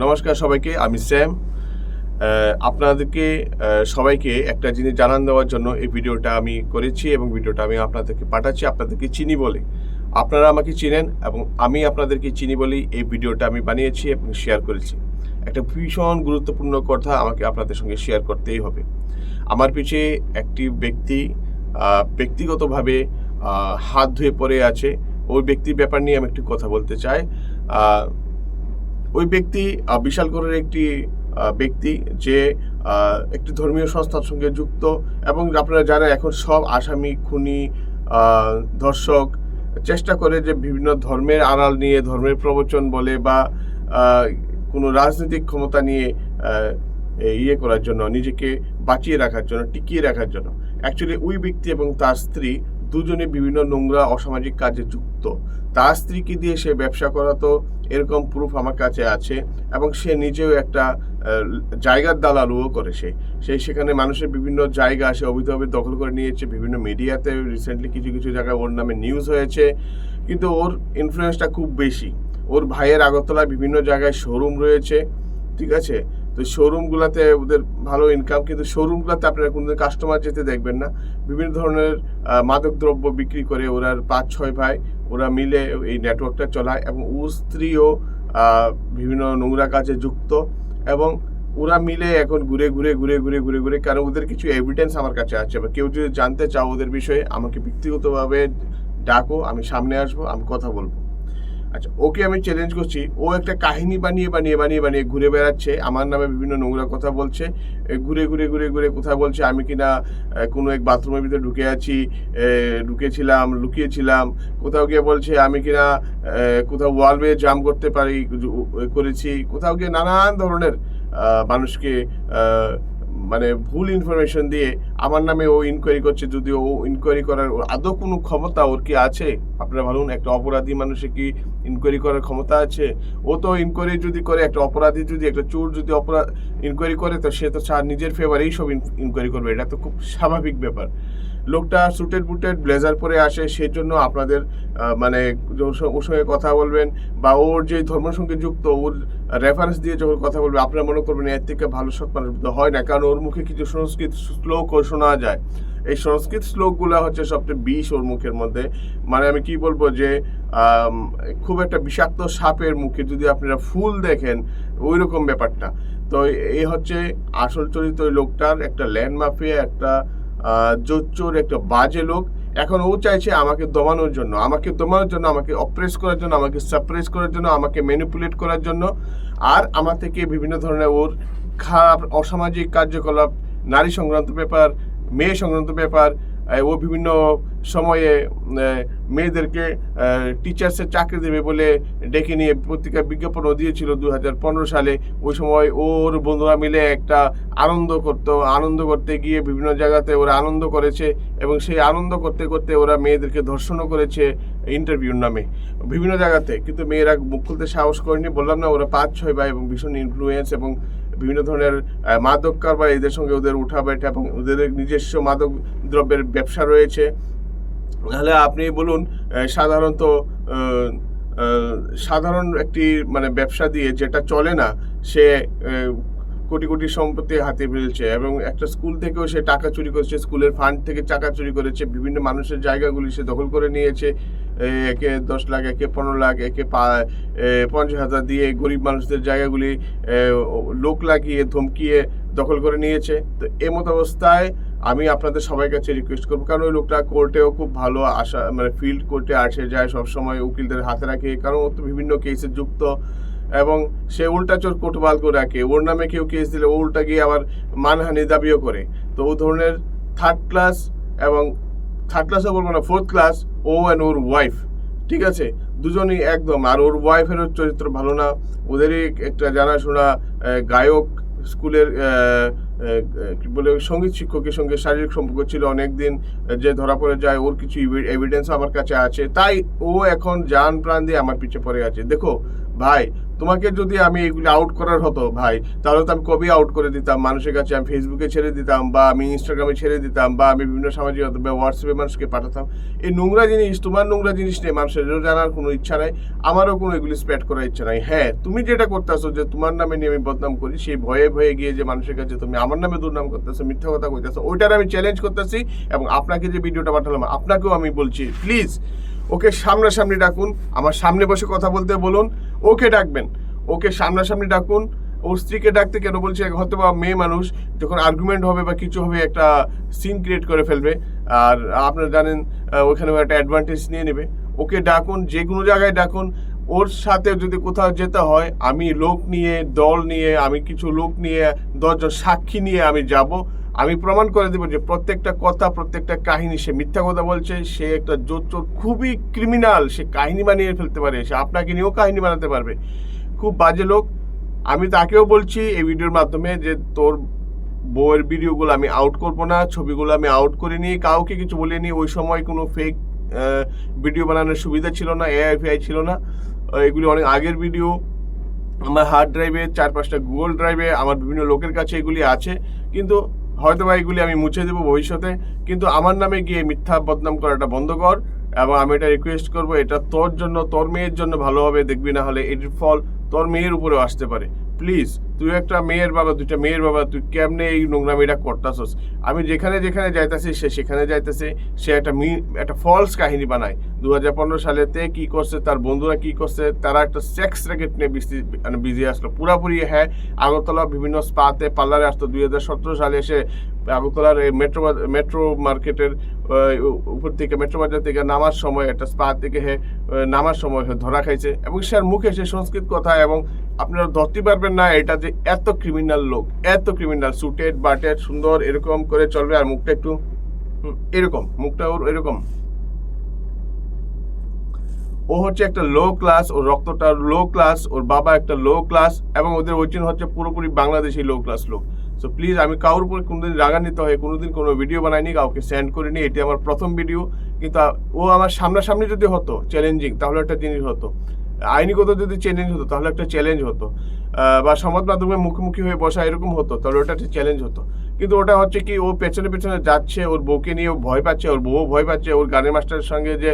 নমস্কার সবাইকে, আমি স্যাম। আপনাদেরকে সবাইকে একটা জিনিস জানান দেওয়ার জন্য এই ভিডিওটা আমি করেছি এবং ভিডিওটা আমি আপনাদেরকে পাঠাচ্ছি, আপনাদেরকে চিনি বলে। আপনারা আমাকে চিনেন এবং আমি আপনাদেরকে চিনি বলেই এই ভিডিওটা আমি বানিয়েছি এবং শেয়ার করেছি। একটা ভীষণ গুরুত্বপূর্ণ কথা আমাকে আপনাদের সঙ্গে শেয়ার করতেই হবে। আমার পিছে একটি ব্যক্তি ব্যক্তিগতভাবে হাত ধুয়ে পড়ে আছে। ওই ব্যক্তির ব্যাপার নিয়ে আমি একটু কথা বলতে চাই। ওই ব্যক্তি আহ, বিশালগড়ের একটি ব্যক্তি যে একটি ধর্মীয় সংস্থার সঙ্গে যুক্ত এবং আপনারা যারা এখন সব আসামি খুনি ধর্ষক চেষ্টা করে যে বিভিন্ন ধর্মের আড়াল নিয়ে ধর্মের প্রবচন বলে বা কোনো রাজনৈতিক ক্ষমতা নিয়ে ইয়ে করার জন্য নিজেকে বাঁচিয়ে রাখার জন্য টিকিয়ে রাখার জন্য অ্যাকচুয়ালি ওই ব্যক্তি এবং তার স্ত্রী দুজনে বিভিন্ন নোংরা অসামাজিক কাজে যুক্ত। তার স্ত্রীকে দিয়ে সে ব্যবসা করা তো এরকম প্রুফ আমার কাছে আছে এবং সে নিজেও একটা জায়গার দালালুও করে সে। সে সেখানে মানুষের বিভিন্ন জায়গা সে অবৈধভাবে দখল করে নিয়েছে, বিভিন্ন মিডিয়াতে রিসেন্টলি কিছু কিছু জায়গায় ওর নামে নিউজ হয়েছে। কিন্তু ওর ইনফ্লুয়েন্সটা খুব বেশি। ওর ভাইয়ের আগরতলায় বিভিন্ন জায়গায় শোরুম রয়েছে, ঠিক আছে? তো শোরুমগুলোতে ওদের ভালো ইনকাম কিন্তু শোরুমগুলোতে আপনারা কোনোদিন কাস্টমার যেতে দেখবেন না। বিভিন্ন ধরনের আহ, মাদক দ্রব্য বিক্রি করে ওরা পাঁচ ছয় ভাই ওরা মিলে এই নেটওয়ার্কটা চলায় এবং ও স্ত্রীও বিভিন্ন নোংরা কাজে যুক্ত এবং ওরা মিলে এখন ঘুরে ঘুরে ঘুরে ঘুরে ঘুরে ঘুরে কারণ ওদের কিছু এভিডেন্স আমার কাছে আছে বা কেউ যদি জানতে চাও ওদের বিষয়ে আমাকে ব্যক্তিগতভাবে ডাকো আমি সামনে আসব আমি কথা বলব। আচ্ছা ওকে আমি চ্যালেঞ্জ করছি। ও একটা কাহিনী বানিয়ে বানিয়ে বানিয়ে বানিয়ে ঘুরে বেড়াচ্ছে, আমার নামে বিভিন্ন নোংরা কথা বলছে ঘুরে ঘুরে ঘুরে ঘুরে কোথায় বলছে, আমি কিনা কোনো এক বাথরুমের ভিতরে ঢুকে আছি ঢুকেছিলাম, লুকিয়েছিলাম, কোথাও গিয়ে বলছে, আমি কিনা কোথাও ওয়াল বেয়ে জাম করতে পারি করেছি, কোথাও গিয়ে নানান ধরনের মানুষকে মানে ভুল ইনফরমেশন দিয়ে আমার নামে ও ইনকোয়ারি করছে যদি ও ইনকোয়ারি করার আদৌ কোনো ক্ষমতা ওর কি আছে? আপনারা ভাবুন, একটা অপরাধী মানুষের কি ইনকোয়ারি করার ক্ষমতা আছে? ও তো ইনকোয়ারি যদি করে, একটা অপরাধী যদি, একটা চোর যদি অপরাধ ইনকোয়ারি করে, তো সে তো নিজের ফেভারেই সব ইনকোয়ারি করবে। এটা তো খুব স্বাভাবিক ব্যাপার। লোকটা সুটেড বুটেড ব্লেজার পরে আসে সেই জন্য আপনাদের মানে ওর সঙ্গে- কথা বলবেন বা ওর যে ধর্মের সঙ্গে যুক্ত, ওর রেফারেন্স দিয়ে যখন কথা বলবে, আপনারা মনে করবেন এর থেকে ভালো সৎ মানুষ হয় না, কারণ ওর মুখে কিছু সংস্কৃত শ্লোক শোনা যায়। এই সংস্কৃত শ্লোকগুলো হচ্ছে সবচেয়ে বিষ ওর মুখের মধ্যে। মানে আমি কি বলব যে খুব একটা বিষাক্ত সাপের মুখে যদি আপনারা ফুল দেখেন ওই রকম ব্যাপারটা। তো এই হচ্ছে আসল চরিত্র লোকটার, একটা ল্যান্ড মাফিয়া, একটা জোচ্চোর একটা বাজে লোক। এখন ও চাইছে আমাকে দমানোর জন্য, আমাকে দমানোর জন্য, আমাকে অপ্রেস করার জন্য, আমাকে সাপ্রেস করার জন্য, আমাকে ম্যানিপুলেট করার জন্য। আর আমার থেকে বিভিন্ন ধরনের ওর খারাপ, অসামাজিক কার্যকলাপ, নারী সংক্রান্ত ব্যাপার, মেয়ে সংক্রান্ত ব্যাপার ও বিভিন্ন সময়ে মেয়েদেরকে টিচার্সের চাকরি দেবে বলে ডেকে নিয়ে পত্রিকা বিজ্ঞাপনও দিয়েছিল দু হাজার পনেরো সালে। ওই সময় ওর বন্ধুরা মিলে একটা আনন্দ করতো। আনন্দ করতে গিয়ে বিভিন্ন জায়গাতে ওরা আনন্দ করেছে এবং সেই আনন্দ করতে করতে ওরা মেয়েদেরকে ধর্ষণও করেছে ইন্টারভিউর নামে। বিভিন্ন জায়গাতে। কিন্তু মেয়েরা মুখ খুলতে সাহস করেনি, বললাম না, ওরা পাঁচ ছয় ভাই এবং ভীষণ ইনফ্লুয়েন্স এবং বিভিন্ন ধরনের মাদক কারবার, এদের সঙ্গে ওদের উঠা বেঠা এবং ওদের নিজস্ব মাদক দ্রব্যের ব্যবসা রয়েছে। তাহলে আপনি বলুন সাধারণত সাধারণ একটি মানে ব্যবসা দিয়ে যেটা চলে না, সে কোটি কোটি সম্পত্তি হাতে ফেলছে এবং একটা স্কুল থেকেও সে টাকা চুরি করেছে, স্কুলের ফান্ড থেকে টাকা চুরি করেছে, বিভিন্ন মানুষের জায়গাগুলি সে দখল করে নিয়েছে। একে দশ লাখ, একে পনেরো লাখ, একে পঞ্চাশ হাজার দিয়ে গরিব মানুষদের জায়গাগুলি লোক লাগিয়ে, ধমকিয়ে দখল করে নিয়েছে। তো এমত অবস্থায় আমি আপনাদের সবাই কাছে রিকোয়েস্ট করব, কারণ ওই লোকটা কোর্টেও খুব ভালো আশা মানে ফিল্ড কোর্টে আসে, যায়, সবসময় উকিলদের হাতে রাখে, কারণ ও তো বিভিন্ন কেসে যুক্ত। এবং সে উল্টা চোর কোটবাল করে রাখে, ওর নামে কেউ কেস দিলে ও উল্টা গিয়ে আবার মানহানি দাবিও করে। তো ও ধরনের থার্ড ক্লাস এবং থার্ড ক্লাসও বলব না ফোর্থ ক্লাস ও অ্যান্ড ওর ওয়াইফ ঠিক আছে? দুজনই একদম। আর ওর ওয়াইফেরও চরিত্র ভালো না। ওদেরই একটা জানাশোনা গায়ক স্কুলের বলে সংগীত শিক্ষকের সঙ্গে শারীরিক সম্পর্ক ছিল অনেক দিন যে ধরা পড়ে যায়, ওর কিছু এভিডেন্স আমার কাছে আছে। তাই ও এখন যান প্রাণ দিয়ে আমার পিছে পড়ে আছে। দেখো, ভাই তোমাকে যদি আমি এগুলি আউট করার হতো ভাই, তাহলে তো আমি কবেই আউট করে দিতাম? মানুষের কাছে আমি ফেসবুকে ছেড়ে দিতাম বা আমি ইনস্টাগ্রামে ছেড়ে দিতাম বা আমি বিভিন্ন সামাজিক হোয়াটসঅ্যাপে মানুষকে পাঠাতাম। এই নোংরা জিনিস, তোমার নোংরা জিনিস নিয়ে মানুষের জানার কোনো ইচ্ছা নাই, আমারও কোনো এগুলি স্প্রেড করার ইচ্ছা নাই। হ্যাঁ তুমি যেটা করতেছো যে তোমার নামে নিয়ে আমি বদনাম করি, সেই ভয়ে ভয়ে গিয়ে যে মানুষের কাছে তুমি আমার নামে দুর্নাম করতেছো, মিথ্যা কথা কইতেছো, ওইটার আমি চ্যালেঞ্জ করতেছি এবং আপনাকে যে ভিডিওটা পাঠালাম, আপনাকেও আমি বলছি প্লিজ ওকে সামনাসামনি ডাকুন, আমার সামনে বসে কথা বলতে বলুন ওকে ডাকবেন। ওকে সামনাসামনি ডাকুন। ওর স্ত্রীকে ডাকতে কেন বলছি? হয়তো বা মেয়ে মানুষ, যখন আর্গুমেন্ট হবে বা কিছু হবে, একটা সিন ক্রিয়েট করে ফেলবে। আর আপনারা জানেন ওখানে একটা অ্যাডভান্টেজ নিয়ে নেবে। ওকে ডাকুন, যে কোনো জায়গায় ডাকুন। ওর সাথে যদি কোথাও যেতে হয়, আমি লোক নিয়ে, দল নিয়ে, আমি কিছু লোক নিয়ে দশজন সাক্ষী নিয়ে আমি যাব। আমি প্রমাণ করে দেবো যে প্রত্যেকটা কথা, প্রত্যেকটা কাহিনী সে মিথ্যা কথা বলছে, সে একটা চোর খুবই ক্রিমিনাল সে কাহিনী বানিয়ে ফেলতে পারে, সে আপনাকে নিয়েও কাহিনী বানাতে পারবে। খুব বাজে লোক। আমি তাকেও বলছি এই ভিডিওর মাধ্যমে যে তোর বউয়ের ভিডিওগুলো আমি আউট করব না, ছবিগুলো আমি আউট করিনি কাউকে কিছু বলিনি ওই সময় কোনো ফেক ভিডিও বানানোর সুবিধা ছিল না এআইপিআই ছিল না। এগুলি অনেক আগের ভিডিও আমার হার্ড ড্রাইভে চার পাঁচটা গুগল ড্রাইভে আমার বিভিন্ন লোকের কাছে এগুলি আছে। কিন্তু হয়তো বা এগুলি আমি মুছে দেবো ভবিষ্যতে, কিন্তু আমার নামে গিয়ে মিথ্যা বদনাম করাটা বন্ধ কর এবং আমি এটা রিকোয়েস্ট করব, এটা তোর জন্য, তোর মেয়ের জন্য ভালো হবে দেখবি, না হলে এটির ফল তোর মেয়ের উপরেও আসতে পারে। প্লিজ তুই একটা মেয়ের বাবা, দুইটা মেয়ের বাবা, তুই কেমনে এই নোংরা নোংরামিটা করতাছস? আমি যেখানে যেখানে যাইতাছি, সে সেখানে যাইতেছে, সে একটা মি, একটা ফলস কাহিনী বানায়। দু হাজার পনেরো সালেতে কী করছে, তার বন্ধুরা কি করছে, তারা একটা সেক্স র্যাকেট নিয়ে বিস্তি মানে বিজি আসলো। পুরাপুরি হ্যাঁ আগরতলা বিভিন্ন স্পাতে পার্লারে আসতো। দুই হাজার সতেরো সালে এসে আগরতলার মেট্রো মেট্রো মার্কেটের উপর থেকে মেট্রো বাজার থেকে নামার সময়, একটা স্পা থেকে হে নামার সময় ধরা খাইছে। এবং সের মুখে সে সংস্কৃত কথা এবং আপনারা ধরতে পারবেন না এটা যে এত ক্রিমিনাল লোক, এত ক্রিমিনাল সুটেড বাটেড সুন্দর, এরকম করে চলবে আর মুখটা একটু এরকম, মুখটা ওর এরকম। ও হচ্ছে একটা লো ক্লাস ওর রক্তটা লো ক্লাস ওর বাবা একটা লো ক্লাস এবং ওদের ওরিজিন হচ্ছে পুরোপুরি বাংলাদেশি লো ক্লাস লোক। সো প্লিজ আমি কারোর উপরে কোনোদিন রাগান্বিত হয়ে কোনোদিন কোনো ভিডিও বানাইনি, কাউকে সেন্ড করিনি, এটি আমার প্রথম ভিডিও কিন্তু ও আমার সামনাসামনি যদি হতো চ্যালেঞ্জিং তাহলে একটা জিনিস হতো। আইনিগত যদি চ্যালেঞ্জ হতো, তাহলে একটা চ্যালেঞ্জ হতো। বা সংবাদ মাধ্যমে মুখোমুখি হয়ে বসা এরকম হতো, তাহলে ওটা একটা চ্যালেঞ্জ হতো। কিন্তু ওটা হচ্ছে কি, ও পেছনে পেছনে যাচ্ছে, ওর বউকে নিয়ে ও ভয় পাচ্ছে, ওর বউ ভয় পাচ্ছে, ওর গানের মাস্টারের সঙ্গে যে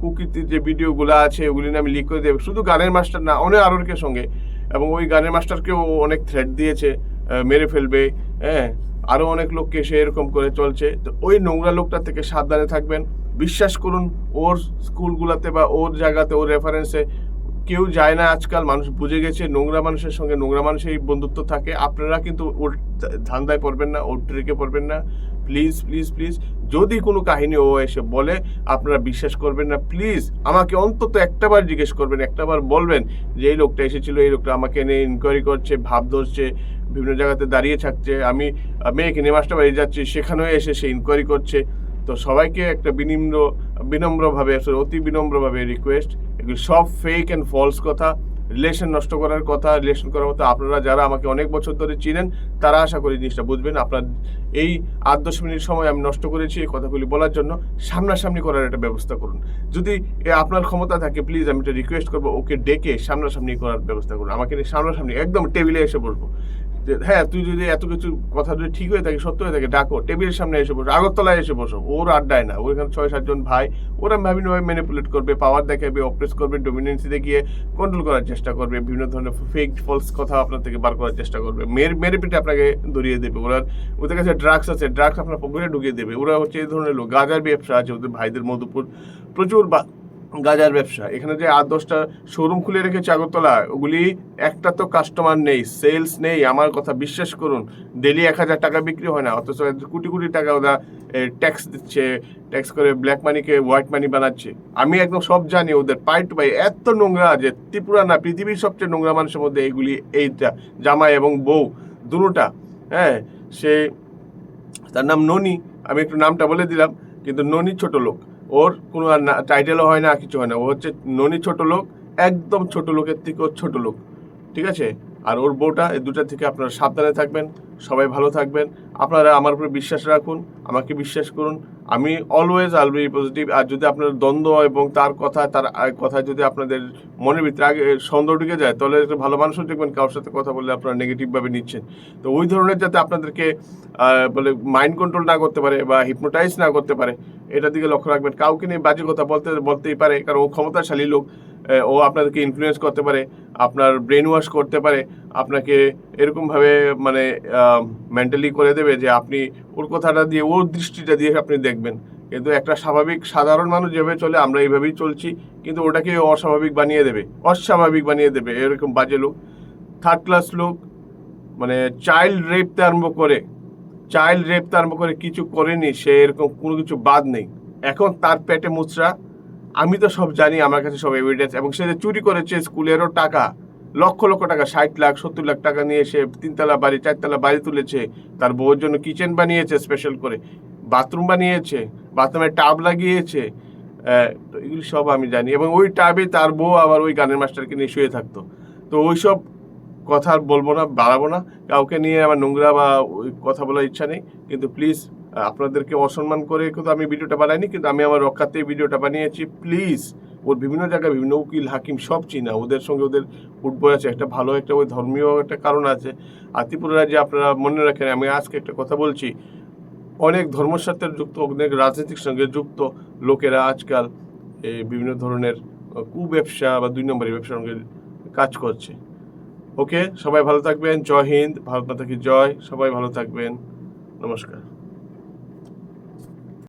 কুকৃতির যে ভিডিওগুলো আছে, ওগুলি নিয়ে আমি লিক করে দেবো শুধু গানের মাস্টার না, অনেক আরোরকের সঙ্গে। এবং ওই গানের মাস্টারকেও অনেক থ্রেট দিয়েছে। মেরে ফেলবে হ্যাঁ? আরও অনেক লোককে সে এরকম করে চলছে। তো ওই নোংরা লোকটা থেকে সাবধানে থাকবেন। বিশ্বাস করুন, ওর স্কুলগুলোতে বা ওর জায়গাতে, ওর রেফারেন্সে কেউ যায় না আজকাল, মানুষ বুঝে গেছে, নোংরা মানুষের সঙ্গে নোংরা মানুষের বন্ধুত্ব থাকে। আপনারা কিন্তু ওর ধান্দায় পড়বেন না, ওর ট্রেকে পড়বেন না। প্লিজ প্লিজ প্লিজ, যদি কোনো কাহিনী ও এসে বলে, আপনারা বিশ্বাস করবেন না, প্লিজ, আমাকে অন্তত একটাবার জিজ্ঞেস করবেন, একটাবার বলবেন যে, এই লোকটা এসেছিল, এই লোকটা আমাকে নিয়ে ইনকোয়ারি করছে, ভাব ধরছে, বিভিন্ন জায়গাতে দাঁড়িয়ে থাকছে, আমি মেয়েকে নিয়ে মাস্টার বাড়ি যাচ্ছি, সেখানেও এসে সে ইনকোয়ারি করছে। তো সবাইকে একটা বিনিম্র বিনম্রভাবে অতি বিনম্রভাবে রিকোয়েস্ট এগুলো সব ফেক অ্যান্ড ফলস কথা রিলেশন নষ্ট করার কথা রিলেশন করার মতো আপনারা যারা আমাকে অনেক বছর ধরে চিনেন, তারা আশা করি জিনিসটা বুঝবেন। আপনার এই আট, দশ মিনিট সময় আমি নষ্ট করেছি এই কথাগুলি বলার জন্য সামনাসামনি করার একটা ব্যবস্থা করুন। যদি আপনার ক্ষমতা থাকে প্লিজ আমি একটা রিকোয়েস্ট করব, ওকে ডেকে সামনাসামনি করার ব্যবস্থা করুন। আমাকে সামনাসামনি একদম টেবিলে এসে বসবো। হ্যাঁ তুই যদি এত কিছু কথা যদি ঠিক হয়ে থাকে, সত্য হয়ে থাকে, ডাকো, টেবিলের সামনে এসে বসো, আগরতলায় এসে বসো, ওর আড্ডায় না, ওখানে ছয় সাতজন ভাই, ওরা বিভিন্নভাবে ম্যানিপুলেট করবে পাওয়ার দেখাবে অপ্রেস করবে ডোমিনেন্সি দেখিয়ে কন্ট্রোল করার চেষ্টা করবে, বিভিন্ন ধরনের ফেক ফলস কথা আপনার থেকে বার করার চেষ্টা করবে মেয়ের মেরে পিঠে আপনাকে ধরিয়ে দেবে, ওরা, ওদের কাছে ড্রাগস আছে ড্রাগস আপনার পকেটে ঢুকিয়ে দেবে, ওরা হচ্ছে এই ধরনের লোক, গাজার ব্যবসা আছে, ওদের ভাইদের মধুপুর, প্রচুর বা গাজার ব্যবসা। এখানে যে আট, দশটা শোরুম খুলে রেখেছে আগরতলা, ওগুলি একটা তো কাস্টমার নেই সেলস নেই, আমার কথা বিশ্বাস করুন। ডেলি এক হাজার টাকা বিক্রি হয় না, অথচ কোটি কোটি টাকা ওরা ট্যাক্স দিচ্ছে ট্যাক্স করে ব্ল্যাক মানিকে হোয়াইট মানি বানাচ্ছে। আমি একদম সব জানি ওদের পাই টু পাই এত নোংরা যে ত্রিপুরা না, পৃথিবীর সবচেয়ে নোংরা মানুষের মধ্যে এইগুলি এইটা, জামাই এবং বউ, দুটোটা হ্যাঁ? সে, তার নাম ননি, আমি একটু নামটা বলে দিলাম, কিন্তু ননি ছোট লোক। ওর কোনো টাইটেলও হয় না কিছু হয় না। ও হচ্ছে ননি ছোট লোক, একদম ছোট লোকের থেকেও ছোট লোক। ঠিক আছে? আর ওর বউটা এই দুটা থেকে আপনারা সাবধানে থাকবেন, সবাই ভালো থাকবেন। আপনারা আমার উপরে বিশ্বাস রাখুন, আমাকে বিশ্বাস করুন। আমি অলওয়েজ আল বি পজিটিভ আর যদি আপনার দ্বন্দ্ব এবং তার কথা তার কথা যদি আপনাদের মনের ভিতরে আগে সন্দেহ ঢুকে যায়, তাহলে একটা ভালো মানুষও দেখবেন, কারোর সাথে কথা বললে আপনারা নেগেটিভভাবে নিচ্ছেন। তো ওই ধরনের যাতে আপনাদেরকে বলে মাইন্ড কন্ট্রোল না করতে পারে বা হিপনোটাইজ না করতে পারে এটার দিকে লক্ষ্য রাখবেন। কাউকে নিয়ে বাজে কথা বলতে, বলতেই পারে, কারণ ও ক্ষমতাশালী লোক। ও আপনাদেরকে ইনফ্লুয়েন্স করতে পারে, আপনার ব্রেন ওয়াশ করতে পারে, আপনাকে এরকমভাবে মানে মেন্টালি করে দেবে যে আপনি ওর কথাটা দিয়ে, ওর দৃষ্টিটা দিয়ে আপনি দেখবেন। কিন্তু একটা স্বাভাবিক সাধারণ মানুষ যেভাবে চলে, আমরা এইভাবেই চলছি, কিন্তু ওটাকে অস্বাভাবিক বানিয়ে দেবে, অস্বাভাবিক বানিয়ে দেবে, এরকম বাজে লোক। থার্ড ক্লাস লোক মানে চাইল্ড রেপতে আরম্ভ করে চাইল্ড রেপতে আরম্ভ করে কিছু করেনি, সে এরকম কোনো কিছু বাদ নেই। এখন তার পেটে মুচড়া আমি তো সব জানি, আমার কাছে সব এভিডেন্স এবং সে যে চুরি করেছে স্কুলেরও টাকা, লক্ষ লক্ষ টাকা, ষাট লাখ, সত্তর লাখ টাকা নিয়ে সে তিনতলা বাড়ি, চারতলা বাড়ি তুলেছে। তার বউয়ের জন্য কিচেন বানিয়েছে স্পেশাল করে। বাথরুম বানিয়েছে বাথরুমে টাব লাগিয়েছে। তো এগুলি সব আমি জানি। এবং ওই টাবে তার বউ আবার ওই গানের মাস্টারকে নিয়ে শুয়ে থাকতো। তো ওইসব কথা আর বলব না, বাড়াবো না। কাউকে নিয়ে আমার নোংরা বা ওই কথা বলার ইচ্ছা নেই। কিন্তু প্লিজ আপনাদেরকে অসম্মান করে কিন্তু আমি ভিডিওটা বানাইনি, কিন্তু আমি আমার রক্ষাতে ভিডিওটা বানিয়েছি। প্লিজ, ওর বিভিন্ন জায়গায় বিভিন্ন উকিল, হাকিম সব চিনা, ওদের সঙ্গে ওদের ফুটবল আছে। একটা ভালো, একটা ওই ধর্মীয় একটা কারণ আছে। আর ত্রিপুরা যে আপনারা মনে রাখেন, আমি আজকে একটা কথা বলছি, অনেক ধর্মের সাথে যুক্ত, অনেক রাজনৈতিক সঙ্গে যুক্ত লোকেরা আজকাল বিভিন্ন ধরনের কু ব্যবসা বা দুই নম্বরের ব্যবসার সঙ্গে কাজ করছে। ওকে, সবাই ভালো থাকবেন। জয় হিন্দ, ভারত মাতা কি জয়। সবাই ভালো থাকবেন। নমস্কার।